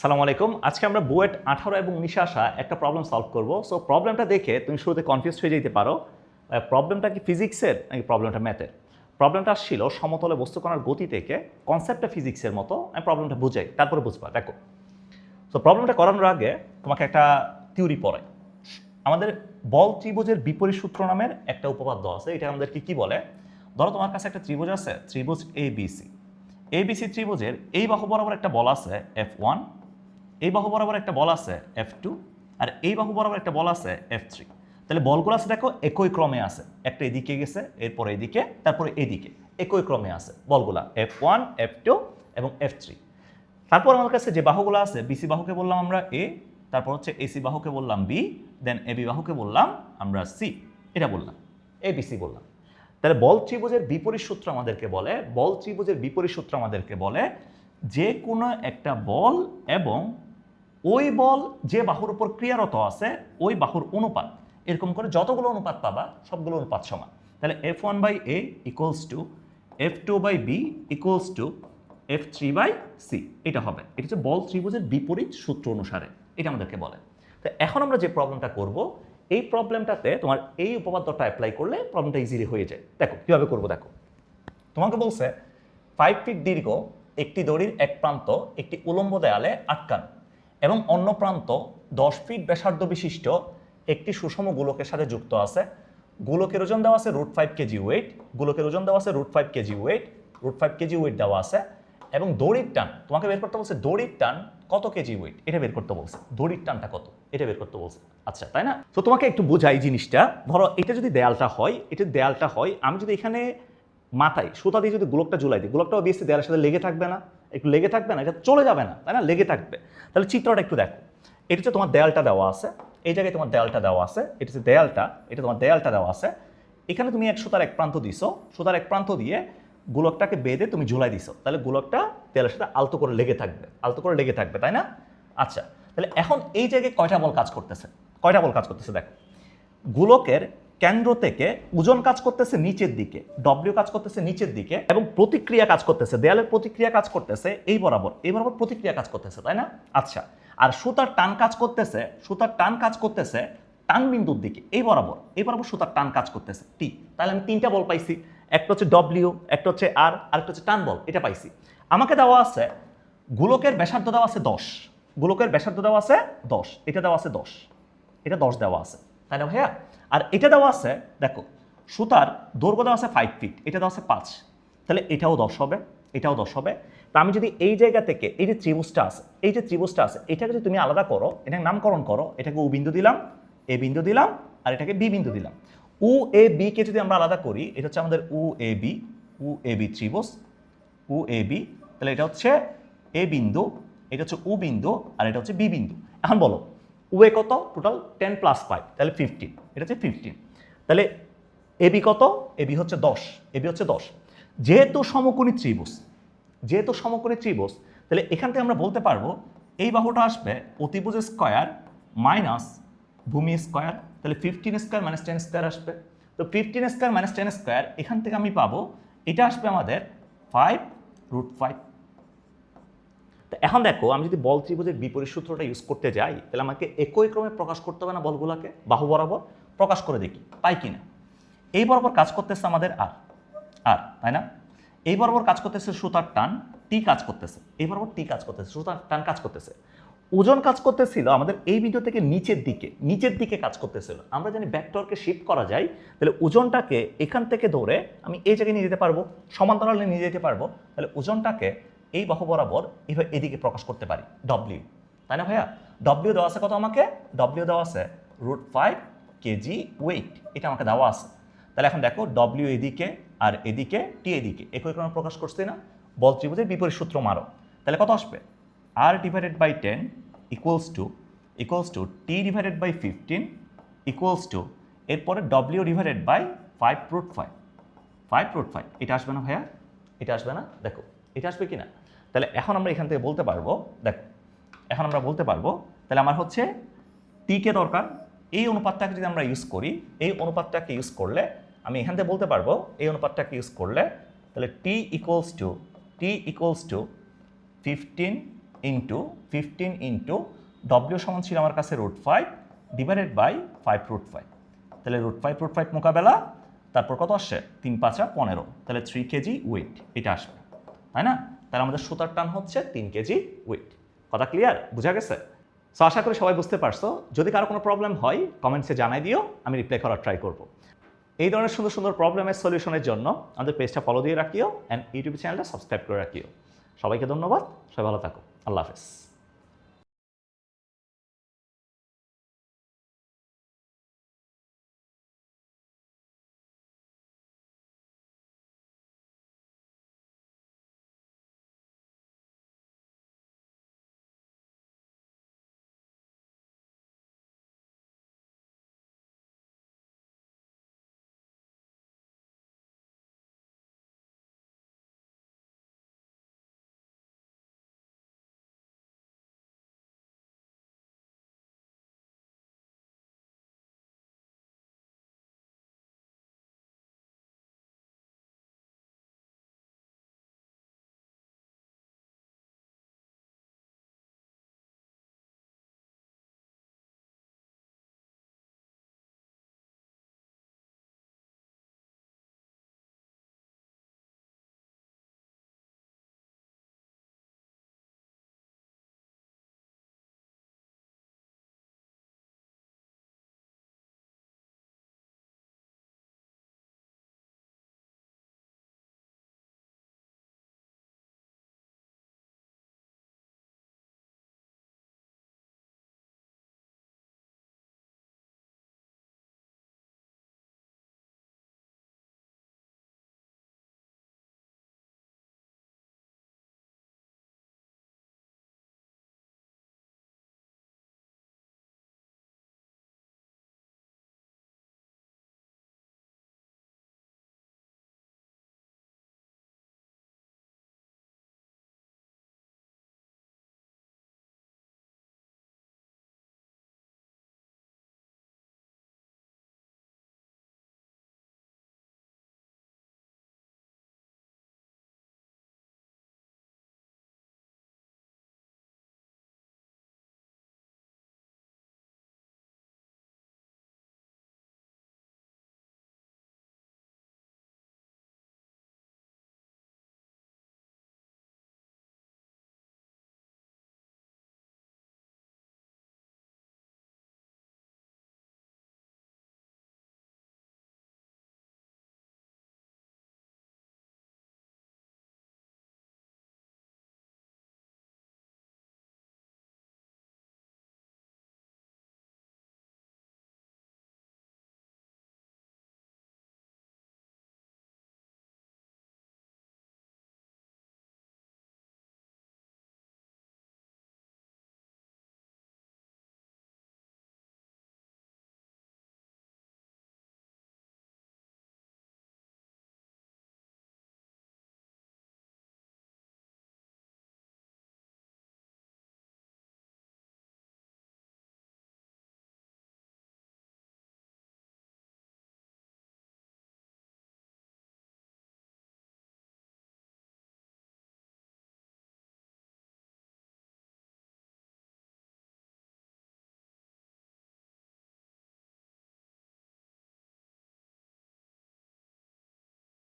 সালাম আলাইকুম। আজকে আমরা বুয়েট আঠারো এবং উনিশে আসা একটা প্রবলেম সলভ করব। সো প্রবলেমটা দেখে তুমি শুরুতে কনফিউজ হয়ে যেতে পারো। প্রবলেমটা কি ফিজিক্সের নাকি প্রবলেমটা ম্যাথের প্রবলেমটা আসছিল সমতলে বস্তু বস্তুকণার গতি থেকে কনসেপ্টটা ফিজিক্সের মতো। আমি প্রবলেমটা বুঝাই, তারপরে বুঝবা, দেখো। সো প্রবলেমটা করানোর আগে তোমাকে একটা থিওরি পড়াই। আমাদের বল ত্রিভুজের বিপরীত সূত্র নামের একটা উপপাদ্য আছে। এটা আমাদেরকে কি বলে? ধরো তোমার কাছে একটা ত্রিভুজ আছে, ত্রিভুজ এ বিসি এ বিসি ত্রিভুজের এই বাহু বরাবর একটা বল আছে এফ ওয়ান বাহু বরাবর একটা বল আছে এফ টু আর এই বাহু বরাবর একটা বল আছে এফ থ্রি তাহলে বলগুলো আছে, দেখো, একই ক্রমে আছে। একটা এদিকে গেছে, এরপর এদিকে, তারপরে এদিকে। একই ক্রমে আছে বলগুলা এফ ওয়ান এফ টু এবং এফ থ্রি তারপর আমার কাছে যে বাহুগুলো আছে বিসি বাহুকে বললাম আমরা এ তারপর হচ্ছে এসি বাহুকে বললাম বি দেন এবি বাহুকে বললাম আমরা সি এটা বললাম এ বিসি বললাম। তাহলে বল ত্রিভুজের বিপরীত সূত্র আমাদেরকে বলে, বল ত্রিভুজের বিপরীত সূত্র আমাদেরকে বলে যে কোনো একটা বল এবং ওই বল যে বাহুর উপর ক্রিয়ারত আছে, ওই বাহুর অনুপাত। এরকম করে যতগুলো অনুপাত পাবা, সবগুলো অনুপাত সমান। তাহলে F one by A equals to F two by B equals to F three by C এটা হবে। এটা হচ্ছে বল ত্রিভুজের বিপরীত সূত্র অনুসারে। এটা আমাদেরকে বলে। তো এখন আমরা যে প্রবলেমটা করব, এই প্রবলেমটাতে তোমার এই উপপাদ্যটা অ্যাপ্লাই করলে প্রবলেমটা ইজিলি হয়ে যায়। দেখো, কীভাবে করব দেখো। তোমাকে বলছে ফাইভ ফিট দীর্ঘ, একটি দড়ির এক প্রান্ত, একটি উলম্ব দেয়ালে আটকানো। এবং অন্য প্রান্ত দশ ফিট ব্যাসার্ধ বিশিষ্ট একটি সুষম গোলকের সাথে যুক্ত আছে। গোলকের ওজন দেওয়া আছে রুট ফাইভ কেজি ওয়েট গোলকের ওজন দেওয়া আছে root five KG weight root five KG weight দেওয়া আছে এবং দড়ির টান, তোমাকে বের করতে বলছে দড়ির টান কত কেজি ওয়েট এটা বের করতে বলছে। দড়ির টানটা কত? এটা বের করতে বলছে। আচ্ছা তাই না? তো তোমাকে একটু বোঝাই জিনিসটা। ধরো, এটা যদি দেয়ালটা হয়, এটা দেয়ালটা হয়, আমি যদি এখানে মাথায়, সুতা দিয়ে যদি গোলকটা ঝুলাই দিই গোলকটা অবভিয়াসলি দেয়ালের সাথে লেগে থাকবে না। একটু লেগে থাকবে না, এটা চলে যাবে না, তাই না? লেগে থাকবে। তাহলে চিত্রটা একটু দেখো। এটা হচ্ছে তোমার দেয়ালটা দেওয়া আছে। এই জায়গায় তোমার দেয়ালটা দেওয়া আছে। এটা হচ্ছে দেয়ালটা। এটা তোমার দেয়ালটা দেওয়া আছে। এখানে তুমি এক সুতার এক প্রান্ত দিছো। সুতার এক প্রান্ত দিয়ে গোলকটাকে বেঁধে তুমি ঝুলাই দিছো। তাহলে গোলকটা দেয়ালের সাথে আলতো করে লেগে থাকবে। আলতো করে লেগে থাকবে, তাই না? আচ্ছা তাহলে এখন এই জায়গায় কয়টা বল কাজ করতেছে? কয়টা বল কাজ করতেছে দেখো। গোলকের কেন্দ্র থেকে ওজন কাজ করতেছে নিচের দিকে ডব্লিউ কাজ করতেছে নিচের দিকে এবং প্রতিক্রিয়া কাজ করতেছে, দেয়ালের প্রতিক্রিয়া কাজ করতেছে এই বরাবর এই বরাবর প্রতিক্রিয়া কাজ করতেছে, তাই না? আচ্ছা আর সুতার টান কাজ করতেছে, সুতার টান কাজ করতেছে টান বিন্দুর দিকে, এই বরাবর এই বরাবর সুতার টান কাজ করতেছে টি তাহলে আমি তিনটা বল পাইছি, একটা হচ্ছে ডব্লিউ একটা হচ্ছে আর আরেকটা হচ্ছে টান বল, এটা পাইছি। আমাকে দেওয়া আছে, গোলকের ব্যাসার্ধ দেওয়া আছে দশ, গোলকের ব্যাসার্ধ দেওয়া আছে দশ, এটা দেওয়া আছে দশ, এটা দশ দেওয়া আছে। তাই না ভাইয়া? আর এটা দেওয়া আছে, দেখো, সুতার দৈর্ঘ্য দেওয়া আছে ফাইভ ফিট এটা দেওয়া আছে পাঁচ। তাহলে এটাও দশ হবে, এটাও দশ হবে। তা আমি যদি এই জায়গা থেকে এই যে ত্রিভুজটা আছে, এই যে ত্রিভুজটা আছে, এটাকে যদি তুমি আলাদা করো, এটাকে নামকরণ করো, এটাকে উ বিন্দু দিলাম, এ বিন্দু দিলাম, আর এটাকে বি বিন্দু দিলাম। উ, এ, বি কে যদি আমরা আলাদা করি, এটা হচ্ছে আমাদের উ, এ, বি, উ, এ, বি ত্রিভুজ, উ, এ, বি, তাহলে এটা হচ্ছে এ বিন্দু, এটা হচ্ছে উ বিন্দু, আর এটা হচ্ছে বি বিন্দু। এখন বলো এ কত? টোটাল টেন প্লাস ফাইভ তাহলে ফিফটিন এটা হচ্ছে ফিফটিন তাহলে এবি কত? এবি হচ্ছে দশ এবি হচ্ছে দশ। যেহেতু সমকোণী ত্রিভুজ, যেহেতু সমকোণী ত্রিভুজ, তাহলে এখান থেকে আমরা বলতে পারব, এই বাহুটা আসবে অতিভুজ স্কোয়ার মাইনাস ভূমি স্কোয়ার, তাহলে fifteen square minus ten square আসবে। তো fifteen square minus ten square এখান থেকে আমি পাবো, এটা আসবে আমাদের ফাইভ রুট ফাইভ তো এখন দেখো, আমি যদি বল ত্রিভুজের বিপরীত সূত্রটা ইউজ করতে যাই, তাহলে আমাকে একই ক্রমে প্রকাশ করতে হবে না বলগুলোকে? বাহু বরাবর প্রকাশ করে দেখি, পাই কিনা? এই বরাবর কাজ করতেছে আমাদের আর আর, তাই না? এই বরাবর কাজ করতেছে সুতার টান টি কাজ করতেছে, এই বরাবর টি কাজ করতেছে, সুতার টান কাজ করতেছে। ওজন কাজ করতেছিল আমাদের এই ভিডিও থেকে নিচের দিকে নিচের দিকে কাজ করতেছিল। আমরা জানি ব্যাকটরকে শিফট করা যায়, তাহলে ওজনটাকে এখান থেকে ধরে আমি এই জায়গায় নিয়ে যেতে পারব, সমান্তরালে নিয়ে যেতে পারব, তাহলে ওজনটাকে এই বাহু বরাবর এইভাবে এদিকে প্রকাশ করতে পারি ডব্লিউ তাই না ভাইয়া? ডব্লিউ দেওয়া আছে কত আমাকে? ডব্লিউ দেওয়া আছে রুট ফাইভ কেজি ওয়েট এটা আমাকে দেওয়া আছে। তাহলে এখন দেখো ডব্লিউ এদিকে আর এদিকে টি এদিকে, একই ক্রমে প্রকাশ করছে না? বল ত্রিভুজের বিপরীত সূত্র মারো। তাহলে কত আসবে? R divided by ten equals to equals to T divided by fifteen equals to এরপরে W divided by five root five five root five এটা আসবে না ভাইয়া? এটা আসবে না? দেখো, এটা আসবে কি না তাহলে এখন আমরা এখান থেকে বলতে পারব, দেখো, এখন আমরা বলতে পারব, তাহলে আমার হচ্ছে টিকে দরকার। এই অনুপাতটাকে যদি আমরা ইউজ করি, এই অনুপাতটাকে ইউজ করলে আমি এখান থেকে বলতে পারব, এই অনুপাতটাকে ইউজ করলে তাহলে T equals to T equals to fifteen into fifteen into W সমান ছিল আমার কাছে root five divided by five root five তাহলে রুট ফাইভ রুট ফাইভ মোকাবেলা, তারপর কত আসছে? তিন পাঁচা পনেরো। তাহলে থ্রি কেজি ওয়েট এটা আসবে। তাই না? তাহলে আমাদের সুতার টান হচ্ছে তিন কেজি উইট কথা ক্লিয়ার বুঝা গেছে? সো আশা করি সবাই বুঝতে পারছ। যদি কারও কোনো প্রবলেম হয় কমেন্টসে জানাই দিও, আমি রিপ্লাই করার ট্রাই করব। এই ধরনের সুন্দর সুন্দর প্রবলেমের সলিউশনের জন্য আমাদের পেজটা ফলো দিয়ে রাখিও অ্যান্ড ইউটিউব চ্যানেলটা সাবস্ক্রাইব করে রাখিও। সবাইকে ধন্যবাদ। সবাই ভালো থাকো। আল্লাহ হাফেজ।